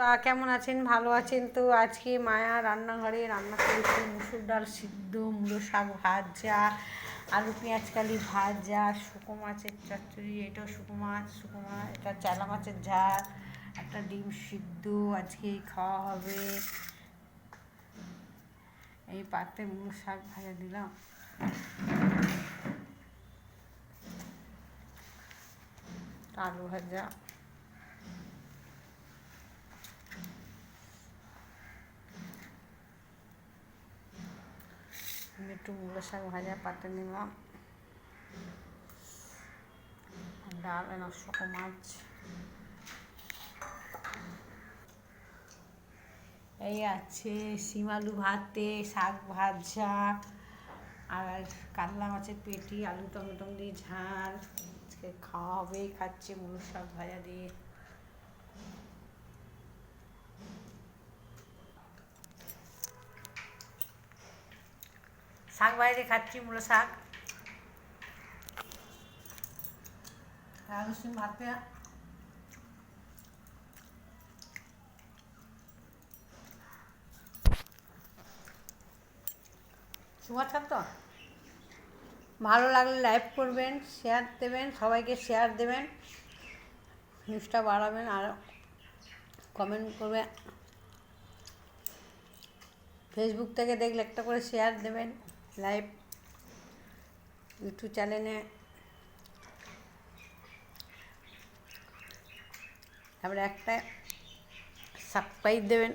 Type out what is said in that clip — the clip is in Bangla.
বন্ধুরা কেমন আছেন? ভালো আছেন তো? আজকে মায়া রান্নাঘরে রান্না করেছি, মুসুর ডাল সিদ্ধ, মূলো শাক ভাজা, আলু পেঁয়াজ কালি ভাজা শুকো মাছের চচ্চড়ি এটাও শুকো মাছ শুকো মাছ এটা চালা মাছের ঝাল, একটা ডিম সিদ্ধ, আজকে খাওয়া হবে। এই পাত্রে মূলো শাক ভাজা দিলাম। আলু ভাজা। একটু মূলো শাক ভাজা পাতে নিলাম। ডাল শুকো মাছ। এই আছে শিম আলু ভাতে, শাক ভাজা, আর কাতলা মাছের পেটি, আলু টমেটো দিয়ে ঝাল। খাওয়া হবে খাচ্ছে মূলো শাক ভাজা দিয়ে। শাক বাইরে খাচ্ছি, মূলো শাক। তো ভালো লাগলে লাইক করবেন শেয়ার দেবেন, সবাইকে শেয়ার দেবেন। নিউজটা বাড়াবেন আর কমেন্ট করবেন। ফেসবুক থেকে দেখলে একটা করে শেয়ার দেবেন। লাইভ ইউটিউব চ্যানেলে তারপরে একটা সাবস্ক্রাইব দেবেন।